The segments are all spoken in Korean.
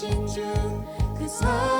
것인 줄그 사랑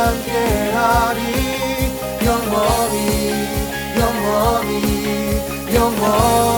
함께하리. 영원히 영원히 영원히.